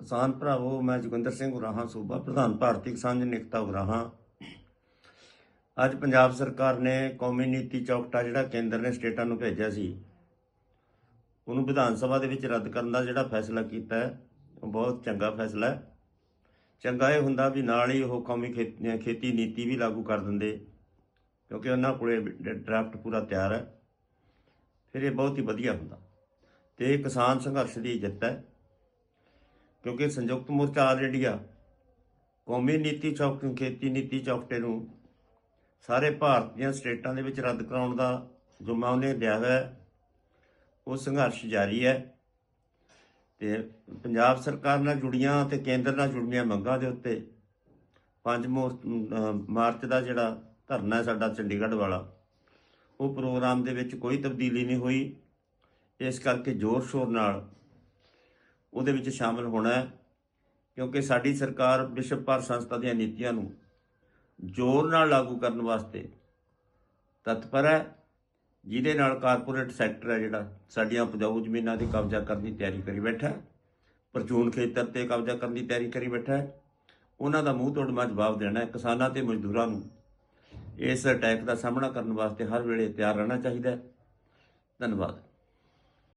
ਕਿਸਾਨ ਭਰਾਵੋ, ਮੈਂ ਜੋਗਿੰਦਰ ਸਿੰਘ ਉਰਾਹਾਂ ਸੂਬਾ ਪ੍ਰਧਾਨ ਭਾਰਤੀ ਕਿਸਾਨ ਜਨੇਕਤਾ ਉਰਾਹਾਂ। ਅੱਜ ਪੰਜਾਬ ਸਰਕਾਰ ਨੇ ਕੌਮੀ ਨੀਤੀ ਚੌਕਟਾ ਜਿਹੜਾ ਕੇਂਦਰ ਨੇ ਸਟੇਟਾਂ ਨੂੰ ਭੇਜਿਆ ਸੀ, ਉਹਨੂੰ ਵਿਧਾਨ ਸਭਾ ਦੇ ਵਿੱਚ ਰੱਦ ਕਰਨ ਦਾ ਜਿਹੜਾ ਫੈਸਲਾ ਕੀਤਾ ਹੈ, ਉਹ ਬਹੁਤ ਚੰਗਾ ਫੈਸਲਾ ਹੈ। ਚੰਗਾ ਇਹ ਹੁੰਦਾ ਵੀ ਨਾਲ ਹੀ ਉਹ ਕੌਮੀ ਖੇਤੀ ਖੇਤੀ ਨੀਤੀ ਵੀ ਲਾਗੂ ਕਰ ਦਿੰਦੇ, ਕਿਉਂਕਿ ਉਹਨਾਂ ਕੋਲੇ ਡਰਾਫਟ ਪੂਰਾ ਤਿਆਰ ਹੈ। ਫਿਰ ਇਹ ਬਹੁਤ ਹੀ ਵਧੀਆ ਹੁੰਦਾ। ਤੇ ਕਿਸਾਨ ਸੰਘਰਸ਼ ਦੀ ਜਿੱਤ ਹੈ। ਕਿਉਂਕਿ ਸੰਯੁਕਤ ਮੋਰਚਾ ਆਲ ਇੰਡੀਆ ਕੌਮੀ ਨੀਤੀ ਚੌਕ, ਖੇਤੀ ਨੀਤੀ ਚੌਕਟੇ ਨੂੰ ਸਾਰੇ ਭਾਰਤ ਦੀਆਂ ਸਟੇਟਾਂ ਦੇ ਵਿੱਚ ਰੱਦ ਕਰਾਉਣ ਦਾ ਜੁਮਾ ਉਹਨੇ ਲਿਆ ਹੋਇਆ ਉਹ ਸੰਘਰਸ਼ ਜਾਰੀ ਹੈ। ਤੇ ਪੰਜਾਬ ਸਰਕਾਰ ਨਾਲ ਜੁੜੀਆਂ ਤੇ ਕੇਂਦਰ ਨਾਲ ਜੁੜੀਆਂ ਮੰਗਾਂ ਦੇ ਉੱਤੇ 5 ਮਾਰਚ ਦਾ ਜਿਹੜਾ ਧਰਨਾ ਹੈ ਸਾਡਾ ਚੰਡੀਗੜ੍ਹ ਵਾਲਾ, ਉਹ ਪ੍ਰੋਗਰਾਮ ਦੇ ਵਿੱਚ ਕੋਈ ਤਬਦੀਲੀ ਨਹੀਂ ਹੋਈ। ਇਸ ਕਰਕੇ ਜ਼ੋਰ ਸ਼ੋਰ ਨਾਲ ਉਹਦੇ ਵਿੱਚ ਸ਼ਾਮਲ ਹੋਣਾ ਹੈ, ਕਿਉਂਕਿ ਸਾਡੀ ਸਰਕਾਰ ਵਿਸ਼ਵ ਭਰ ਸੰਸਥਾ ਦੀਆਂ ਨੀਤੀਆਂ ਨੂੰ ਜ਼ੋਰ ਨਾਲ ਲਾਗੂ ਕਰਨ ਵਾਸਤੇ ਤਤਪਰ ਹੈ, ਜਿਹਦੇ ਨਾਲ ਕਾਰਪੋਰੇਟ ਸੈਕਟਰ ਹੈ ਜਿਹੜਾ ਸਾਡੀਆਂ ਉਪਜਾਊ ਜ਼ਮੀਨਾਂ ਤੇ ਕਬਜ਼ਾ ਕਰਨ ਦੀ ਤਿਆਰੀ ਕਰੀ ਬੈਠਾ ਪਰਚੂਨ ਖੇਤਰ ਤੇ ਕਬਜ਼ਾ ਕਰਨ ਦੀ ਤਿਆਰੀ ਕਰੀ ਬੈਠਾ ਹੈ, ਉਹਨਾਂ ਦਾ ਮੂੰਹ ਤੋੜਮਾ ਜਵਾਬ ਦੇਣਾ ਹੈ, ਕਿਸਾਨਾਂ ਤੇ ਮਜ਼ਦੂਰਾਂ ਨੂੰ ਇਸ ਅਟੈਕ ਦਾ ਸਾਹਮਣਾ ਕਰਨ ਵਾਸਤੇ ਹਰ ਵੇਲੇ ਤਿਆਰ ਰਹਿਣਾ ਚਾਹੀਦਾ ਹੈ। ਧੰਨਵਾਦ।